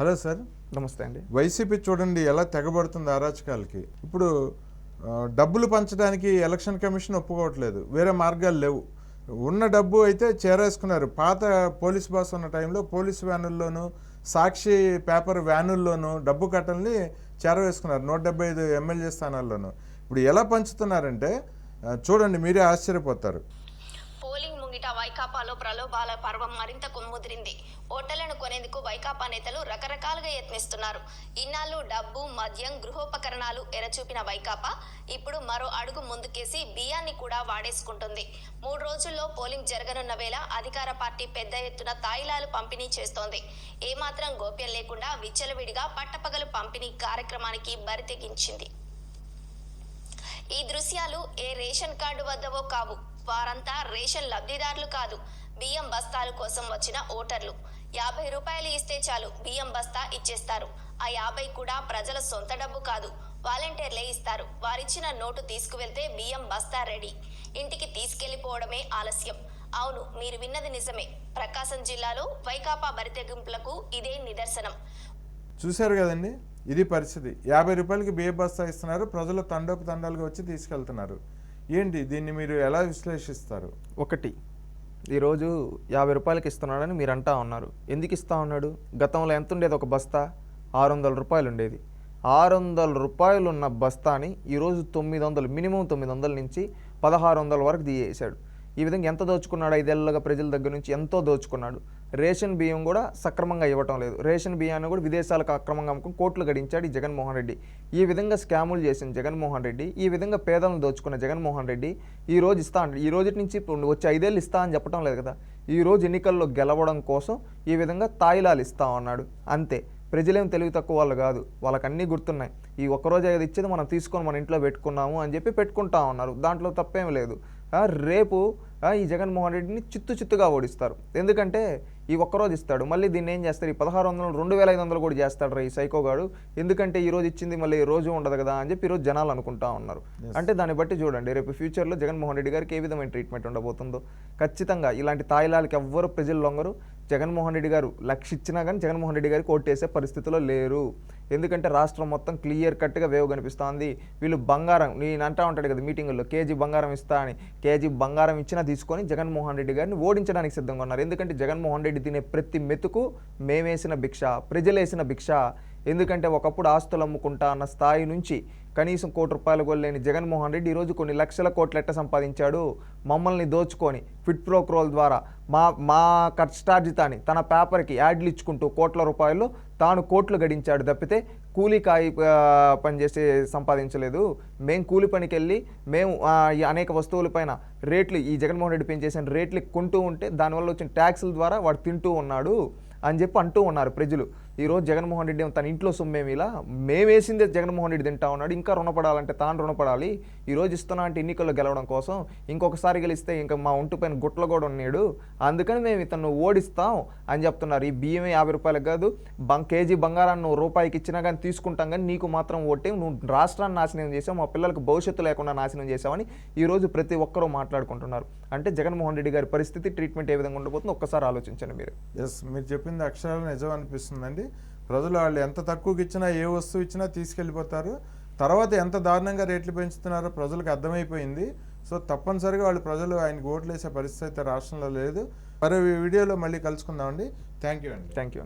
Hello sir. నమస్తే అండి. YCP చూడండి ఎలా తెగబడుతుంది అరాచకాలకి. ఇప్పుడు డబ్బులు పంచడానికి ఎలక్షన్ కమిషన్ ఒప్పుకోవట్లేదు. వేరే మార్గాలు లేవు. ఉన్న డబ్బు అయితే చేరేసుకున్నారు. పాత పోలీస్ బాస్ ఉన్న టైంలో పోలీస్ వ్యానుల్లోనూ సాక్షి పేపర్ వ్యానుల్లోనూ డబ్బు కట్టల్ని చేరవేసుకున్నారు. నూట డెబ్బై ఐదు ఎమ్మెల్యే స్థానాల్లోనూ. ఇప్పుడు ఎలా పంచుతున్నారంటే చూడండి మీరే ఆశ్చర్యపోతారు. వైకాపాలో ప్రలోభాల పర్వం మరింత కుమ్ముదిరింది. ఓటర్లను కొనేందుకు వైకాపా నేతలు రకరకాలుగా యత్నిస్తున్నారు. ఇన్నాళ్ళు డబ్బు మద్యం గృహోపకరణాలు ఎరచూపిన వైకాపా ఇప్పుడు మరో అడుగు ముందుకేసి బియ్యాన్ని కూడా వాడేసుకుంటుంది. మూడు రోజుల్లో పోలింగ్ జరగనున్న వేళ అధికార పార్టీ పెద్ద ఎత్తున తాయిలాలు పంపిణీ చేస్తోంది. ఏమాత్రం గోప్యం లేకుండా విచ్చలవిడిగా పట్టపగలు పంపిణీ కార్యక్రమానికి బరితెగించింది ఈ దృశ్యాలు ఏ రేషన్ కార్డు వద్దవో కావు. వారంతా రేషన్ లబ్ధిదారులు కాదు బియ్యం బస్తాల కోసం వచ్చిన ఓటర్లు. యాభై రూపాయలు ఇస్తే చాలు బియ్యం బస్తా ఇచ్చేస్తారు. ఆ యాభై కూడా ప్రజల సొంత డబ్బు కాదు వాలంటీర్లే ఇస్తారు. వారిచ్చిన నోటు తీసుకువెళ్తే బియ్యం బస్తా రెడీ. ఇంటికి తీసుకెళ్ళిపోవడమే ఆలస్యం. అవును మీరు విన్నది నిజమే. ప్రకాశం జిల్లాలో వైకాపా బరితెగింపులకు ఇదే నిదర్శనం. చూశారు కదండి? ఇది పరిస్థితి. యాభై రూపాయలకి బియ్య బస్తా ఇస్తున్నారు ప్రజలు తండోపు తండాలుగా వచ్చి తీసుకెళ్తున్నారు. ఏంటి దీన్ని మీరు ఎలా విశ్లేషిస్తారు? ఒకటి ఈరోజు యాభై రూపాయలకి ఇస్తున్నాడని మీరు అంటా ఉన్నారు. ఎందుకు ఇస్తా ఉన్నాడు? గతంలో ఎంత ఉండేది ఒక బస్తా? ఆరు వందల రూపాయలు ఉండేది ఆరు వందల రూపాయలు ఉన్న బస్తాని ఈరోజు తొమ్మిది వందలు మినిమం తొమ్మిది వందల నుంచి పదహారు వందల వరకు దిగేశాడు ఈ విధంగా ఎంత దోచుకున్నాడు? ఐదేళ్ళుగా ప్రజల దగ్గర నుంచి ఎంతో దోచుకున్నాడు. రేషన్ బియ్యం కూడా సక్రమంగా ఇవ్వటం లేదు. రేషన్ బియ్యాన్ని కూడా విదేశాలకు అక్రమంగా అమ్ముకుని కోట్లు గడించాడు ఈ జగన్మోహన్ రెడ్డి. ఈ విధంగా స్కాములు చేసిన జగన్మోహన్ రెడ్డి ఈ విధంగా పేదలను దోచుకున్న జగన్మోహన్ రెడ్డి ఈ రోజు ఇస్తా అంటే ఈ రోజు నుంచి ఇప్పుడు వచ్చి ఐదేళ్ళు ఇస్తా అని చెప్పడం లేదు కదా. ఈ రోజు ఎన్నికల్లో గెలవడం కోసం ఈ విధంగా తాయిలాలు ఇస్తా ఉన్నాడు అంతే. ప్రజలేం తెలివి తక్కువ వాళ్ళు కాదు. వాళ్ళకి అన్నీ గుర్తున్నాయి. ఈ ఒక్కరోజు ఏది ఇచ్చేది మనం తీసుకొని మన ఇంట్లో పెట్టుకున్నాము అని చెప్పి పెట్టుకుంటా ఉన్నారు. దాంట్లో తప్పేం లేదు. రేపు ఈ జగన్మోహన్ రెడ్డిని చిత్తు చిత్తుగా ఓడిస్తారు. ఎందుకంటే ఈ ఒక్కరోజు ఇస్తాడు. మళ్ళీ దీన్ని ఏం చేస్తారు? ఈ పదహారు వందలు రెండు వేల ఐదు వందలు కూడా చేస్తాడు రా ఈ సైకోగాడు ఎందుకంటే ఈ రోజు ఇచ్చింది మళ్ళీ ఈ రోజు ఉండదు కదా అని చెప్పి ఈరోజు జనాలు అనుకుంటా ఉన్నారు. అంటే దాన్ని బట్టి చూడండి రేపు ఫ్యూచర్లో జగన్మోహన్ రెడ్డి గారికి ఏ విధమైన ట్రీట్మెంట్ ఉండబోతుందో. ఖచ్చితంగా ఇలాంటి తాయిలాలకి ఎవ్వరు ప్రజలు లొంగరు. జగన్మోహన్ రెడ్డి గారు లక్ష ఇచ్చినా కానీ జగన్మోహన్ రెడ్డి గారికి ఓటేసే పరిస్థితిలో లేరు. ఎందుకంటే రాష్ట్రం మొత్తం క్లియర్ కట్గా వేవ్ కనిపిస్తోంది. వీళ్ళు బంగారం నేను అంటా ఉంటాడు కదా మీటింగుల్లో కేజీ బంగారం ఇస్తా అని. కేజీ బంగారం ఇచ్చినా తీసుకొని జగన్మోహన్ రెడ్డి గారిని ఓడించడానికి సిద్ధంగా ఉన్నారు. ఎందుకంటే జగన్మోహన్ రెడ్డి తినే ప్రతి మెతుకు మేమేసిన భిక్ష ప్రజలేసిన భిక్ష. ఎందుకంటే ఒకప్పుడు ఆస్తులు అమ్ముకుంటా అన్న స్థాయి నుంచి కనీసం కోటి రూపాయలు కొల్లేని జగన్మోహన్ రెడ్డి ఈరోజు కొన్ని లక్షల కోట్లు ఎట్ట సంపాదించాడు. మమ్మల్ని దోచుకొని ఫిట్ ప్రోక్రోల్ ద్వారా మా మా కష్టార్జితాన్ని తన పేపర్కి యాడ్లు ఇచ్చుకుంటూ కోట్ల రూపాయలు తాను కోట్లు గడించాడు తప్పితే కూలీ కాయి పనిచేసి సంపాదించలేదు. మేము కూలి పనికి వెళ్ళి మేము ఈ అనేక వస్తువులపైన రేట్లు ఈ జగన్మోహన్ రెడ్డి పెంచేసిన రేట్లు కొంటూ ఉంటే దానివల్ల వచ్చిన ట్యాక్సుల ద్వారా వాడు తింటూ ఉన్నాడు అని చెప్పి అంటూ ఉన్నారు ప్రజలు. ఈరోజు జగన్మోహన్ రెడ్డి తన ఇంట్లో సొమ్మేమి ఇలా మేమేసిందే జగన్మోహన్ రెడ్డి తింటా ఉన్నాడు ఇంకా రుణపడాలంటే తాను రుణపడాలి. ఈరోజు ఇస్తున్నా అంటే ఎన్నికల్లో గెలవడం కోసం ఇంకొకసారి గెలిస్తే ఇంకా మా ఒంటి పైన గుట్టలు కూడా ఉన్నాడు. అందుకని మేము ఇతను ఓడిస్తాం అని చెప్తున్నారు. ఈ బియ్యమే యాభై రూపాయలకు కాదు బం కేజీ బంగారాన్ని నువ్వు రూపాయికి ఇచ్చినా కానీ తీసుకుంటాం కానీ నీకు మాత్రం ఓటే నువ్వు రాష్ట్రాన్ని నాశనం చేసావు మా పిల్లలకు భవిష్యత్తు లేకుండా నాశనం చేసావని ఈరోజు ప్రతి ఒక్కరూ మాట్లాడుకుంటున్నారు. అంటే జగన్మోహన్ రెడ్డి గారి పరిస్థితి ట్రీట్మెంట్ ఏ విధంగా ఉండబోతుంది ఒక్కసారి ఆలోచించండి మీరు. ఎస్ మీరు చెప్పింది అక్షరాలు నిజం అనిపిస్తుందండి. ప్రజలు వాళ్ళు ఎంత తక్కువకి ఇచ్చినా ఏ వస్తువు ఇచ్చినా తీసుకెళ్ళిపోతారు. తర్వాత ఎంత దారుణంగా రేట్లు పెంచుతున్నారో ప్రజలకు అర్థమైపోయింది. సో తప్పనిసరిగా వాళ్ళు ప్రజలు ఆయనకు ఓట్లు వేసే పరిస్థితి అయితే రాష్ట్రంలో లేదు. మరో వీడియోలో మళ్ళీ కలుసుకుందామండి. థ్యాంక్ యూ అండి. Thank you